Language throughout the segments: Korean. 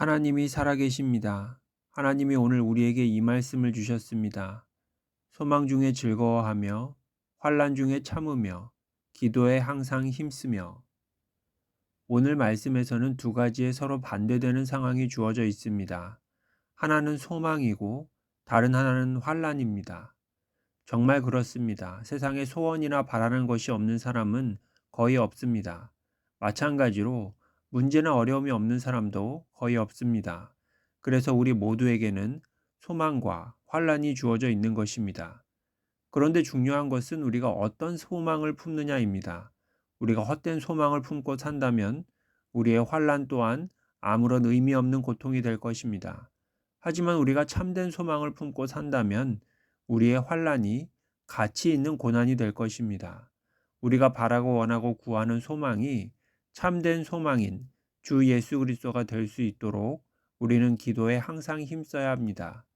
하나님이 살아계십니다. 하나님이 오늘 우리에게 이 말씀을 주셨습니다. 소망 중에 즐거워하며 환란 중에 참으며 기도에 항상 힘쓰며 오늘 말씀에서는 두 가지의 서로 반대되는 상황이 주어져 있습니다. 하나는 소망이고 다른 하나는 환란입니다. 정말 그렇습니다. 세상에 소원이나 바라는 것이 없는 사람은 거의 없습니다. 마찬가지로 문제나 어려움이 없는 사람도 거의 없습니다. 그래서 우리 모두에게는 소망과 환란이 주어져 있는 것입니다. 그런데 중요한 것은 우리가 어떤 소망을 품느냐입니다. 우리가 헛된 소망을 품고 산다면 우리의 환란 또한 아무런 의미 없는 고통이 될 것입니다. 하지만 우리가 참된 소망을 품고 산다면 우리의 환란이 가치 있는 고난이 될 것입니다. 우리가 바라고 원하고 구하는 소망이 참된 소망인 주 예수 그리스도가 될 수 있도록 우리는 기도에 항상 힘써야 합니다.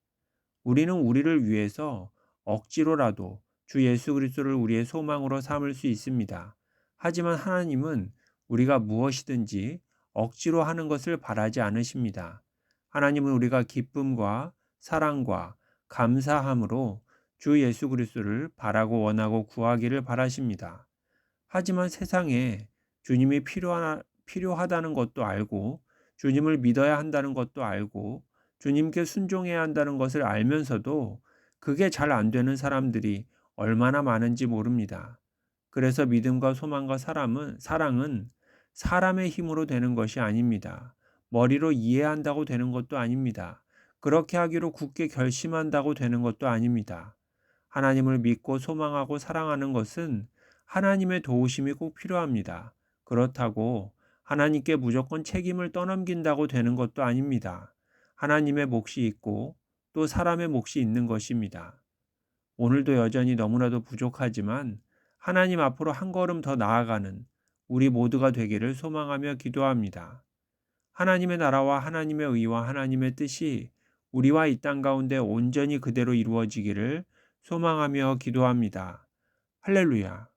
우리는 우리를 위해서 억지로라도 주 예수 그리스도를 우리의 소망으로 삼을 수 있습니다. 하지만 하나님은 우리가 무엇이든지 억지로 하는 것을 바라지 않으십니다. 하나님은 우리가 기쁨과 사랑과 감사함으로 주 예수 그리스도를 바라고 원하고 구하기를 바라십니다. 하지만 세상에 주님이 필요하, 필요하다는 것도 알고 주님을 믿어야 한다는 것도 알고 주님께 순종해야 한다는 것을 알면서도 그게 잘 안 되는 사람들이 얼마나 많은지 모릅니다. 그래서 믿음과 소망과 사람은, 사랑은 사람의 힘으로 되는 것이 아닙니다. 머리로 이해한다고 되는 것도 아닙니다. 그렇게 하기로 굳게 결심한다고 되는 것도 아닙니다. 하나님을 믿고 소망하고 사랑하는 것은 하나님의 도우심이 꼭 필요합니다. 그렇다고 하나님께 무조건 책임을 떠넘긴다고 되는 것도 아닙니다. 하나님의 몫이 있고 또 사람의 몫이 있는 것입니다. 오늘도 여전히 너무나도 부족하지만 하나님 앞으로 한 걸음 더 나아가는 우리 모두가 되기를 소망하며 기도합니다. 하나님의 나라와 하나님의 의와 하나님의 뜻이 우리와 이 땅 가운데 온전히 그대로 이루어지기를 소망하며 기도합니다. 할렐루야.